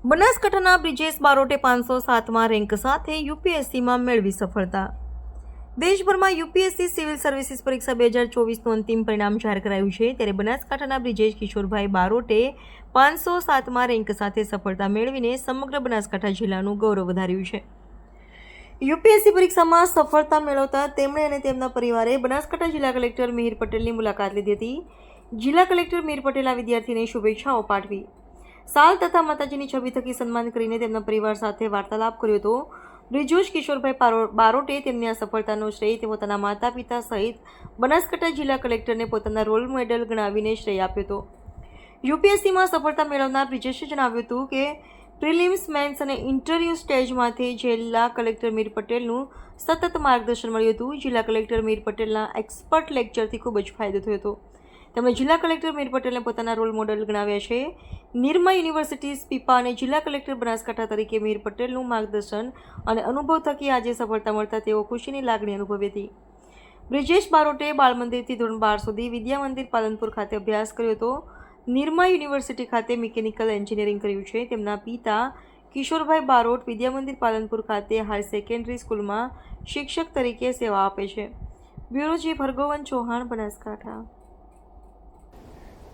બનાસકાંઠાના બ્રિજેશ બારોટે પાંચસો સાતમાં રેન્ક સાથે યુપીએસસીમાં મેળવી સફળતા. દેશભરમાં યુપીએસસી સિવિલ સર્વિસીસ પરીક્ષા બે હજાર ચોવીસનું અંતિમ પરિણામ જાહેર કરાયું છે ત્યારે બનાસકાંઠાના બ્રિજેશ કિશોરભાઈ બારોટે પાંચસો સાતમાં રેન્ક સાથે સફળતા મેળવીને સમગ્ર બનાસકાંઠા જિલ્લાનું ગૌરવ વધાર્યું છે. યુપીએસસી પરીક્ષામાં સફળતા મેળવતા તેમણે અને તેમના પરિવારે બનાસકાંઠા જિલ્લા કલેક્ટર મિહિર પટેલની મુલાકાત લીધી હતી. જિલ્લા કલેક્ટર મિહિર પટેલ આ વિદ્યાર્થીને શુભેચ્છાઓ પાઠવી. સાલ તથા માતાજીની છબી થકી સન્માન કરીને તેમના પરિવાર સાથે વાર્તાલાપ કર્યો હતો. બ્રિજોશ કિશોરભાઈ બારોટે તેમની આ સફળતાનો શ્રેય તે પોતાના માતા પિતા સહિત બનાસકાંઠા જિલ્લા કલેક્ટરને પોતાના રોલ મોડેલ ગણાવીને શ્રેય આપ્યો હતો. યુપીએસસીમાં સફળતા મેળવનાર બ્રિજેશે જણાવ્યું હતું કે, પ્રિલિમ્સ મેન્સ અને ઇન્ટરવ્યૂ સ્ટેજમાંથી જિલ્લા કલેક્ટર મીર પટેલનું સતત માર્ગદર્શન મળ્યું હતું. જિલ્લા કલેક્ટર મીર પટેલના એક્સપર્ટ લેક્ચરથી ખૂબ જ ફાયદો થયો હતો. તેમણે જિલ્લા કલેક્ટર મીર પટેલને પોતાના રોલ મોડેલ ગણાવ્યા છે. નિરમા યુનિવર્સિટી પીપા અને જિલ્લા કલેક્ટર બનાસકાંઠા તરીકે મીર પટેલનું માર્ગદર્શન અને અનુભવ થકી આજે સફળતા મળતા તેઓ ખુશીની લાગણી અનુભવી હતી. બ્રિજેશ બારોટે બાળમંદિરથી ધોરણ બાર સુધી વિદ્યા મંદિર પાલનપુર ખાતે અભ્યાસ કર્યો હતો. નિરમા યુનિવર્સિટી ખાતે મિકેનિકલ એન્જિનિયરિંગ કર્યું છે. તેમના પિતા કિશોરભાઈ બારોટ વિદ્યા મંદિર પાલનપુર ખાતે હાયર સેકન્ડરી સ્કૂલમાં શિક્ષક તરીકે સેવા આપે છે. Bureau chief Chauhan, Banaskantha.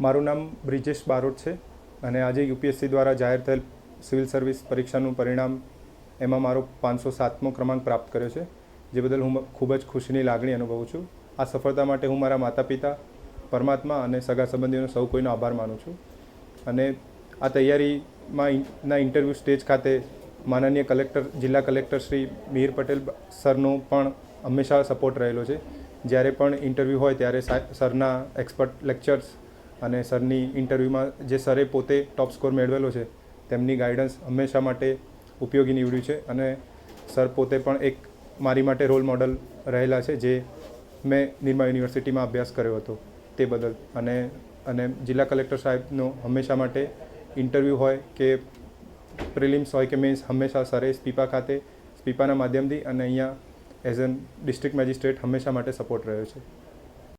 મારું નામ બ્રિજેશ બારોટ છે અને આજે યુપીએસસી દ્વારા જાહેર થયેલ સિવિલ સર્વિસ પરીક્ષાનું પરિણામ એમાં મારો પાંચસો સાતમો ક્રમાંક પ્રાપ્ત કર્યો છે, જે બદલ હું ખૂબ જ ખુશીની લાગણી અનુભવું છું. આ સફળતા માટે હું મારા માતા પિતા પરમાત્મા અને સગા સંબંધીઓનો સૌ કોઈનો આભાર માનું છું. અને આ તૈયારીમાં ના ઇન્ટરવ્યૂ સ્ટેજ ખાતે માનનીય કલેક્ટર, જિલ્લા કલેક્ટર શ્રી મિહિર પટેલ સરનો પણ હંમેશા સપોર્ટ રહેલો છે. જ્યારે પણ ઇન્ટરવ્યૂ હોય ત્યારે સરના એક્સપર્ટ, લેક્ચર્સ અને સરની ઇન્ટરવ્યૂમાં જે સરે પોતે ટોપ સ્કોર મેળવેલો છે, તેમની ગાઈડન્સ હંમેશા માટે ઉપયોગી નીવડ્યું છે અને સર પોતે પણ એક મારી માટે રોલ મોડલ રહેલા છે જે મેં નિરમા યુનિવર્સિટીમાં અભ્યાસ કર્યો હતો તે બદલ. અને અને જિલ્લા કલેક્ટર સાહેબનો હંમેશા માટે ઇન્ટરવ્યૂ હોય કે પ્રિલિમ્સ હોય કે મેન્સ, હંમેશા સરે સ્પીપા ખાતે, સ્પીપાના માધ્યમથી અને અહીંયા એઝ એન ડિસ્ટ્રિક્ટ મેજિસ્ટ્રેટ હંમેશા માટે સપોર્ટ રહ્યો છે.